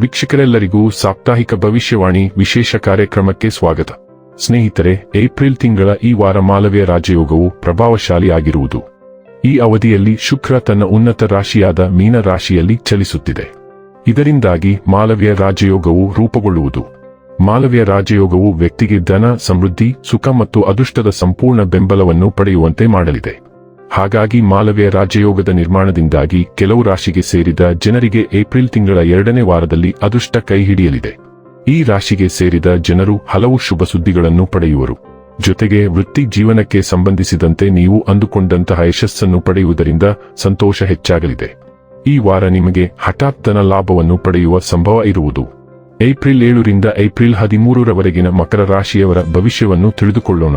ವೀಕ್ಷಕರೆಲ್ಲರಿಗೂ ಸಾಪ್ತಾಹಿಕ ಭವಿಷ್ಯವಾಣಿ ವಿಶೇಷ ಕಾರ್ಯಕ್ರಮಕ್ಕೆ ಸ್ವಾಗತ. ಸ್ನೇಹಿತರೆ, ಏಪ್ರಿಲ್ ತಿಂಗಳ ಈ ವಾರ ಮಾಲವ್ಯ ರಾಜಯೋಗವು ಪ್ರಭಾವಶಾಲಿಯಾಗಿರುವುದು. ಈ ಅವಧಿಯಲ್ಲಿ ಶುಕ್ರ ತನ್ನ ಉನ್ನತ ರಾಶಿಯಾದ ಮೀನ ರಾಶಿಯಲ್ಲಿ ಚಲಿಸುತ್ತಿದೆ. ಇದರಿಂದಾಗಿ ಮಾಲವ್ಯ ರಾಜಯೋಗವು ರೂಪುಗೊಳ್ಳುವುದು. ಮಾಲವ್ಯ ರಾಜಯೋಗವು ವ್ಯಕ್ತಿಗೆ ಧನ, ಸಮೃದ್ಧಿ, ಸುಖ ಮತ್ತು ಅದೃಷ್ಟದ ಸಂಪೂರ್ಣ ಬೆಂಬಲವನ್ನು ಪಡೆಯುವಂತೆ ಮಾಡಲಿದೆ. ಹಾಗಾಗಿ ಮಾಲವ್ಯ ರಾಜಯೋಗದ ನಿರ್ಮಾಣದಿಂದಾಗಿ ಕೆಲವು ರಾಶಿಗೆ ಸೇರಿದ ಜನರಿಗೆ ಏಪ್ರಿಲ್ ತಿಂಗಳ ಎರಡನೇ ವಾರದಲ್ಲಿ ಅದೃಷ್ಟ ಕೈ ಹಿಡಿಯಲಿದೆ. ಈ ರಾಶಿಗೆ ಸೇರಿದ ಜನರು ಹಲವು ಶುಭ ಸುದ್ದಿಗಳನ್ನು ಪಡೆಯುವರು. ಜೊತೆಗೆ ವೃತ್ತಿ ಜೀವನಕ್ಕೆ ಸಂಬಂಧಿಸಿದಂತೆ ನೀವು ಅಂದುಕೊಂಡಂತಹ ಯಶಸ್ಸನ್ನು ಪಡೆಯುವುದರಿಂದ ಸಂತೋಷ ಹೆಚ್ಚಾಗಲಿದೆ. ಈ ವಾರ ನಿಮಗೆ ಹಠಾತ್ತನ ಲಾಭವನ್ನು ಪಡೆಯುವ ಸಂಭವ ಇರುವುದು. ಏಪ್ರಿಲ್ ಏಳರಿಂದ ಏಪ್ರಿಲ್ ಹದಿಮೂರರವರೆಗಿನ ಮಕರ ರಾಶಿಯವರ ಭವಿಷ್ಯವನ್ನು ತಿಳಿದುಕೊಳ್ಳೋಣ.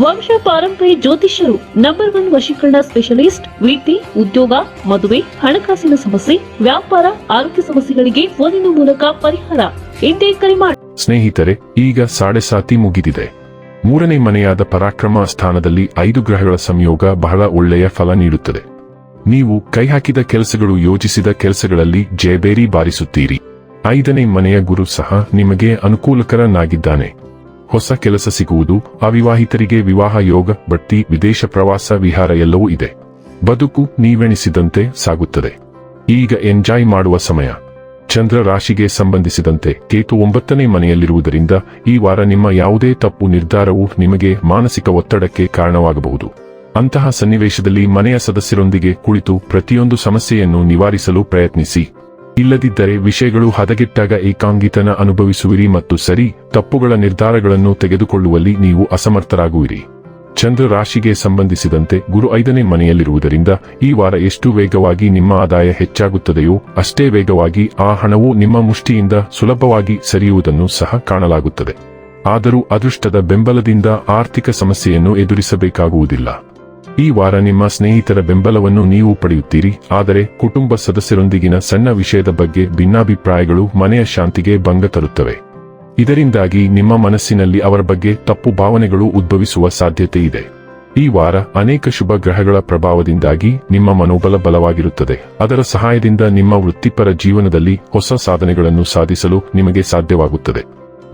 ವಂಶ ಪಾರಂಪರ್ಯ ಜ್ಯೋತಿಷ್ಯರು ನಂಬರ್ ಒನ್ ವಶೀಕರಣ ಸ್ಪೆಷಲಿಸ್ಟ್ ವೃತ್ತಿ ಉದ್ಯೋಗ, ಮದುವೆ, ಹಣಕಾಸಿನ ಸಮಸ್ಯೆ, ವ್ಯಾಪಾರ, ಆರೋಗ್ಯ ಸಮಸ್ಯೆಗಳಿಗೆ ಫೋನಿನ ಮೂಲಕ ಪರಿಹಾರ. ಇಂದೇ ಕರೆ ಮಾಡಿ ಸ್ನೇಹಿತರೆ, ಈಗ ಸಾಡೆ ಸಾತಿ ಮುಗಿದಿದೆ. ಮೂರನೇ ಮನೆಯಾದ ಪರಾಕ್ರಮ ಸ್ಥಾನದಲ್ಲಿ ಐದು ಗ್ರಹಗಳ ಸಂಯೋಗ ಬಹಳ ಒಳ್ಳೆಯ ಫಲ ನೀಡುತ್ತದೆ. ನೀವು ಕೈಹಾಕಿದ ಕೆಲಸಗಳು ಯೋಜಿಸಿದ ಕೆಲಸಗಳಲ್ಲಿ ಜಯಬೇರಿ ಬಾರಿಸುತ್ತೀರಿ. ಐದನೇ ಮನೆಯ ಗುರು ಸಹ ನಿಮಗೆ ಅನುಕೂಲಕರನಾಗಿದ್ದಾನೆ. ಹೊಸ ಕೆಲಸ ಸಿಗುವುದು, ಅವಿವಾಹಿತರಿಗೆ ವಿವಾಹ ಯೋಗ ಬಡ್ತಿ ವಿದೇಶ ಪ್ರವಾಸ, ವಿಹಾರ ಎಲ್ಲವೂ ಇದೆ. ಬದುಕು ನೀವೆಣಿಸಿದಂತೆ ಸಾಗುತ್ತದೆ. ಈಗ ಎಂಜಾಯ್ ಮಾಡುವ ಸಮಯ. ಚಂದ್ರ ರಾಶಿಗೆ ಸಂಬಂಧಿಸಿದಂತೆ ಕೇತು ಒಂಬತ್ತನೇ ಮನೆಯಲ್ಲಿರುವುದರಿಂದ ಈ ವಾರ ನಿಮ್ಮ ಯಾವುದೇ ತಪ್ಪು ನಿರ್ಧಾರವು ನಿಮಗೆ ಮಾನಸಿಕ ಒತ್ತಡಕ್ಕೆ ಕಾರಣವಾಗಬಹುದು. ಅಂತಹ ಸನ್ನಿವೇಶದಲ್ಲಿ ಮನೆಯ ಸದಸ್ಯರೊಂದಿಗೆ ಕುಳಿತು ಪ್ರತಿಯೊಂದು ಸಮಸ್ಯೆಯನ್ನು ನಿವಾರಿಸಲು ಪ್ರಯತ್ನಿಸಿ. ಇಲ್ಲದಿದ್ದರೆ ವಿಷಯಗಳು ಹದಗೆಟ್ಟಾಗ ಏಕಾಂಗಿತನ ಅನುಭವಿಸುವಿರಿ ಮತ್ತು ಸರಿ ತಪ್ಪುಗಳ ನಿರ್ಧಾರಗಳನ್ನು ತೆಗೆದುಕೊಳ್ಳುವಲ್ಲಿ ನೀವು ಅಸಮರ್ಥರಾಗುವಿರಿ. ಚಂದ್ರ ರಾಶಿಗೆ ಸಂಬಂಧಿಸಿದಂತೆ ಗುರು ಐದನೇ ಮನೆಯಲ್ಲಿರುವುದರಿಂದ ಈ ವಾರ ಎಷ್ಟು ವೇಗವಾಗಿ ನಿಮ್ಮ ಆದಾಯ ಹೆಚ್ಚಾಗುತ್ತದೆಯೋ ಅಷ್ಟೇ ವೇಗವಾಗಿ ಆ ಹಣವು ನಿಮ್ಮ ಮುಷ್ಟಿಯಿಂದ ಸುಲಭವಾಗಿ ಸರಿಯುವುದನ್ನು ಸಹ ಕಾಣಲಾಗುತ್ತದೆ. ಆದರೂ ಅದೃಷ್ಟದ ಬೆಂಬಲದಿಂದ ಆರ್ಥಿಕ ಸಮಸ್ಯೆಯನ್ನು ಎದುರಿಸಬೇಕಾಗುವುದಿಲ್ಲ. ಈ ವಾರ ನಿಮ್ಮ ಸ್ನೇಹಿತರ ಬೆಂಬಲವನ್ನು ನೀವು ಪಡೆಯುತ್ತೀರಿ, ಆದರೆ ಕುಟುಂಬ ಸದಸ್ಯರೊಂದಿಗಿನ ಸಣ್ಣ ವಿಷಯದ ಬಗ್ಗೆ ಭಿನ್ನಾಭಿಪ್ರಾಯಗಳು ಮನೆಯ ಶಾಂತಿಗೆ ಭಂಗ ತರುತ್ತವೆ. ಇದರಿಂದಾಗಿ ನಿಮ್ಮ ಮನಸ್ಸಿನಲ್ಲಿ ಅವರ ಬಗ್ಗೆ ತಪ್ಪು ಭಾವನೆಗಳು ಉದ್ಭವಿಸುವ ಸಾಧ್ಯತೆ ಇದೆ. ಈ ವಾರ ಅನೇಕ ಶುಭ ಗ್ರಹಗಳ ಪ್ರಭಾವದಿಂದಾಗಿ ನಿಮ್ಮ ಮನೋಬಲ ಬಲವಾಗಿರುತ್ತದೆ. ಅದರ ಸಹಾಯದಿಂದ ನಿಮ್ಮ ವೃತ್ತಿಪರ ಜೀವನದಲ್ಲಿ ಹೊಸ ಸಾಧನೆಗಳನ್ನು ಸಾಧಿಸಲು ನಿಮಗೆ ಸಾಧ್ಯವಾಗುತ್ತದೆ.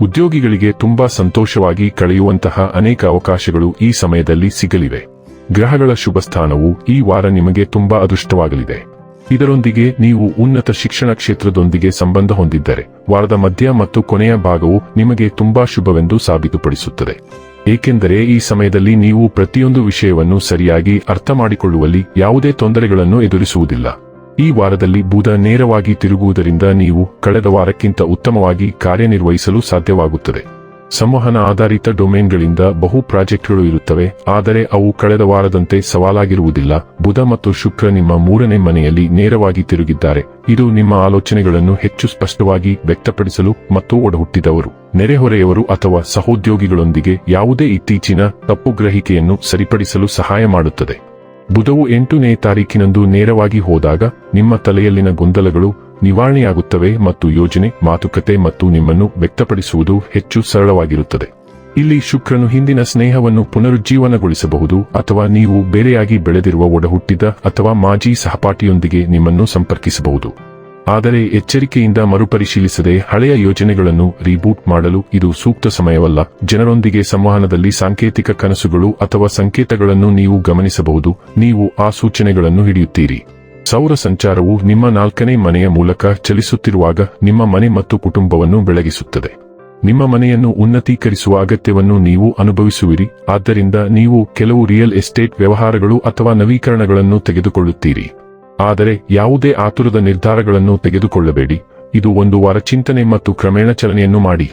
ಉದ್ಯೋಗಿಗಳಿಗೆ ತುಂಬಾ ಸಂತೋಷವಾಗಿ ಕಳೆಯುವಂತಹ ಅನೇಕ ಅವಕಾಶಗಳು ಈ ಸಮಯದಲ್ಲಿ ಸಿಗಲಿವೆ. ಗ್ರಹಗಳ ಶುಭ ಸ್ಥಾನವು ಈ ವಾರ ನಿಮಗೆ ತುಂಬಾ ಅದೃಷ್ಟವಾಗಲಿದೆ. ಇದರೊಂದಿಗೆ ನೀವು ಉನ್ನತ ಶಿಕ್ಷಣ ಕ್ಷೇತ್ರದೊಂದಿಗೆ ಸಂಬಂಧ ಹೊಂದಿದ್ದರೆ, ವಾರದ ಮಧ್ಯ ಮತ್ತು ಕೊನೆಯ ಭಾಗವು ನಿಮಗೆ ತುಂಬಾ ಶುಭವೆಂದು ಸಾಬೀತುಪಡಿಸುತ್ತದೆ. ಏಕೆಂದರೆ ಈ ಸಮಯದಲ್ಲಿ ನೀವು ಪ್ರತಿಯೊಂದು ವಿಷಯವನ್ನು ಸರಿಯಾಗಿ ಅರ್ಥ ಮಾಡಿಕೊಳ್ಳುವಲ್ಲಿ ಯಾವುದೇ ತೊಂದರೆಗಳನ್ನು ಎದುರಿಸುವುದಿಲ್ಲ. ಈ ವಾರದಲ್ಲಿ ಬುಧ ನೇರವಾಗಿ ತಿರುಗುವುದರಿಂದ ನೀವು ಕಳೆದ ವಾರಕ್ಕಿಂತ ಉತ್ತಮವಾಗಿ ಕಾರ್ಯನಿರ್ವಹಿಸಲು ಸಾಧ್ಯವಾಗುತ್ತದೆ. ಸಂವಹನ ಆಧಾರಿತ ಡೊಮೇನ್ಗಳಿಂದ ಬಹು ಪ್ರಾಜೆಕ್ಟ್ಗಳು ಇರುತ್ತವೆ, ಆದರೆ ಅವು ಕಳೆದ ವಾರದಂತೆ ಸವಾಲಾಗಿರುವುದಿಲ್ಲ. ಬುಧ ಮತ್ತು ಶುಕ್ರ ನಿಮ್ಮ ಮೂರನೇ ಮನೆಯಲ್ಲಿ ನೇರವಾಗಿ ತಿರುಗಿದ್ದಾರೆ. ಇದು ನಿಮ್ಮ ಆಲೋಚನೆಗಳನ್ನು ಹೆಚ್ಚು ಸ್ಪಷ್ಟವಾಗಿ ವ್ಯಕ್ತಪಡಿಸಲು ಮತ್ತು ಒಡಹುಟ್ಟಿದವರು. ನೆರೆಹೊರೆಯವರು ಅಥವಾ ಸಹೋದ್ಯೋಗಿಗಳೊಂದಿಗೆ ಯಾವುದೇ ಇತ್ತೀಚಿನ ತಪ್ಪು ಗ್ರಹಿಕೆಯನ್ನು ಸರಿಪಡಿಸಲು ಸಹಾಯ ಮಾಡುತ್ತದೆ. ಬುಧವು ಎಂಟನೇ ತಾರೀಕಿನಂದು ನೇರವಾಗಿ ಹೋದಾಗ, ನಿಮ್ಮ ತಲೆಯಲ್ಲಿನ ಗೊಂದಲಗಳು ನಿವಾರಣೆಯಾಗುತ್ತವೆ ಮತ್ತು ಯೋಜನೆ, ಮಾತುಕತೆ ಮತ್ತು ನಿಮ್ಮನ್ನು ವ್ಯಕ್ತಪಡಿಸುವುದು ಹೆಚ್ಚು ಸರಳವಾಗಿರುತ್ತದೆ. ಇಲ್ಲಿ ಶುಕ್ರನು ಹಿಂದಿನ ಸ್ನೇಹವನ್ನು ಪುನರುಜ್ಜೀವನಗೊಳಿಸಬಹುದು ಅಥವಾ ನೀವು ಬೇರೆಯಾಗಿ ಬೆಳೆದಿರುವ ಒಡಹುಟ್ಟಿದ ಅಥವಾ ಮಾಜಿ ಸಹಪಾಠಿಯೊಂದಿಗೆ ನಿಮ್ಮನ್ನು ಸಂಪರ್ಕಿಸಬಹುದು. ಆದರೆ ಎಚ್ಚರಿಕೆಯಿಂದ ಮರುಪರಿಶೀಲಿಸದೆ ಹಳೆಯ ಯೋಜನೆಗಳನ್ನು ರೀಬೂಟ್ ಮಾಡಲು ಇದು ಸೂಕ್ತ ಸಮಯವಲ್ಲ. ಜನರೊಂದಿಗೆ ಸಂವಹನದಲ್ಲಿ ಸಾಂಕೇತಿಕ ಕನಸುಗಳು ಅಥವಾ ಸಂಕೇತಗಳನ್ನು ನೀವು ಗಮನಿಸಬಹುದು. ನೀವು ಆ ಸೂಚನೆಗಳನ್ನು ಹಿಡಿಯುತ್ತೀರಿ. ಸೌರ ಸಂಚಾರವು ನಿಮ್ಮ ನಾಲ್ಕನೇ ಮನೆಯ ಮೂಲಕ ಚಲಿಸುತ್ತಿರುವಾಗ ನಿಮ್ಮ ಮನೆ ಮತ್ತು ಕುಟುಂಬವನ್ನು ಬೆಳಗಿಸುತ್ತದೆ. ನಿಮ್ಮ ಮನೆಯನ್ನು ಉನ್ನತೀಕರಿಸುವ ಅಗತ್ಯವನ್ನು ನೀವು ಅನುಭವಿಸುವಿರಿ. ಆದ್ದರಿಂದ ನೀವು ಕೆಲವು ರಿಯಲ್ ಎಸ್ಟೇಟ್ ವ್ಯವಹಾರಗಳು ಅಥವಾ ನವೀಕರಣಗಳನ್ನು ತೆಗೆದುಕೊಳ್ಳುತ್ತೀರಿ. ಆದರೆ ಯಾವುದೇ ಆತುರದ ನಿರ್ಧಾರಗಳನ್ನು ತೆಗೆದುಕೊಳ್ಳಬೇಡಿ. ಇದು ಒಂದು ವಾರ ಚಿಂತನೆ ಮತ್ತು ಕ್ರಮೇಣ ಚಲನೆಯನ್ನು ಮಾಡಿ.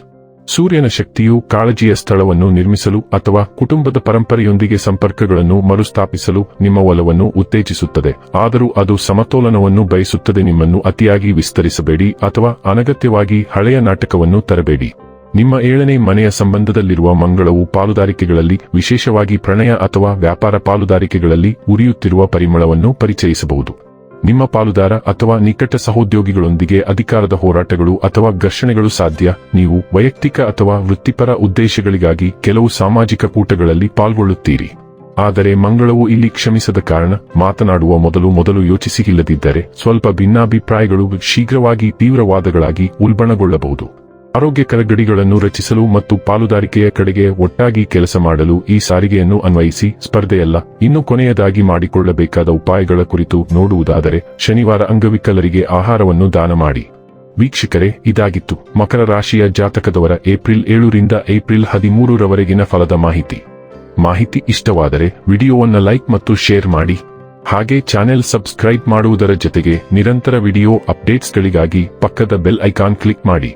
ಸೂರ್ಯನ ಶಕ್ತಿಯು ಕಾಳಜಿಯ ಸ್ಥಳವನ್ನು ನಿರ್ಮಿಸಲು ಅಥವಾ ಕುಟುಂಬದ ಪರಂಪರೆಯೊಂದಿಗೆ ಸಂಪರ್ಕಗಳನ್ನು ಮರುಸ್ಥಾಪಿಸಲು ನಿಮ್ಮ ಒಲವನ್ನು ಉತ್ತೇಜಿಸುತ್ತದೆ. ಆದರೂ ಅದು ಸಮತೋಲನವನ್ನು ಬಯಸುತ್ತದೆ. ನಿಮ್ಮನ್ನು ಅತಿಯಾಗಿ ವಿಸ್ತರಿಸಬೇಡಿ ಅಥವಾ ಅನಗತ್ಯವಾಗಿ ಹಳೆಯ ನಾಟಕವನ್ನು ತರಬೇಡಿ. ನಿಮ್ಮ ಏಳನೇ ಮನೆಯ ಸಂಬಂಧದಲ್ಲಿರುವ ಮಂಗಳವು ಪಾಲುದಾರಿಕೆಗಳಲ್ಲಿ, ವಿಶೇಷವಾಗಿ ಪ್ರಣಯ ಅಥವಾ ವ್ಯಾಪಾರ ಪಾಲುದಾರಿಕೆಗಳಲ್ಲಿ ಉರಿಯುತ್ತಿರುವ ಪರಿಮಳವನ್ನು ಪರಿಚಯಿಸಬಹುದು. ನಿಮ್ಮ ಪಾಲುದಾರ ಅಥವಾ ನಿಕಟ ಸಹೋದ್ಯೋಗಿಗಳೊಂದಿಗೆ ಅಧಿಕಾರದ ಹೋರಾಟಗಳು ಅಥವಾ ಘರ್ಷಣೆಗಳು ಸಾಧ್ಯ? ನೀವು ವೈಯಕ್ತಿಕ ಅಥವಾ ವೃತ್ತಿಪರ ಉದ್ದೇಶಗಳಿಗಾಗಿ ಕೆಲವು ಸಾಮಾಜಿಕ ಕೂಟಗಳಲ್ಲಿ ಪಾಲ್ಗೊಳ್ಳುತ್ತೀರಿ. ಆದರೆ ಮಂಗಳವು ಇಲ್ಲಿ ಕ್ಷಮಿಸದ ಕಾರಣ ಮಾತನಾಡುವ ಮೊದಲು ಮೊದಲು ಯೋಚಿಸಿ ಇಲ್ಲದಿದ್ದರೆ ಸ್ವಲ್ಪ ಭಿನ್ನಾಭಿಪ್ರಾಯಗಳು ಶೀಘ್ರವಾಗಿ ತೀವ್ರವಾದಗಳಾಗಿ ಉಲ್ಬಣಗೊಳ್ಳಬಹುದು. ಆರೋಗ್ಯಕರ ಗಡಿಗಳನ್ನು ರಚಿಸಲು ಮತ್ತು ಪಾಲುದಾರಿಕೆಯ ಕಡೆಗೆ ಒಟ್ಟಾಗಿ ಕೆಲಸ ಮಾಡಲು ಈ ಸಾರಿಗೆಯನ್ನು ಅನ್ವಯಿಸಿ ಸ್ಪರ್ಧೆಯಲ್ಲ, ಇನ್ನು ಕೊನೆಯದಾಗಿ ಮಾಡಿಕೊಳ್ಳಬೇಕಾದ ಉಪಾಯಗಳ ಕುರಿತು ನೋಡುವುದಾದರೆ ಶನಿವಾರ ಅಂಗವಿಕಲರಿಗೆ ಆಹಾರವನ್ನು ದಾನ ಮಾಡಿ. ವೀಕ್ಷಕರೇ, ಇದಾಗಿತ್ತು ಮಕರ ರಾಶಿಯ ಜಾತಕದವರ ಏಪ್ರಿಲ್ ಏಳರಿಂದ ಏಪ್ರಿಲ್ ಹದಿಮೂರರವರೆಗಿನ ಫಲದ ಮಾಹಿತಿ. ಮಾಹಿತಿ ಇಷ್ಟವಾದರೆ ವಿಡಿಯೋವನ್ನು ಲೈಕ್ ಮತ್ತು ಶೇರ್ ಮಾಡಿ. ಹಾಗೆ ಚಾನೆಲ್ ಸಬ್ಸ್ಕ್ರೈಬ್ ಮಾಡುವುದರ ಜೊತೆಗೆ ನಿರಂತರ ವಿಡಿಯೋ ಅಪ್ಡೇಟ್ಸ್ಗಳಿಗಾಗಿ ಪಕ್ಕದ ಬೆಲ್ ಐಕಾನ್ ಕ್ಲಿಕ್ ಮಾಡಿ.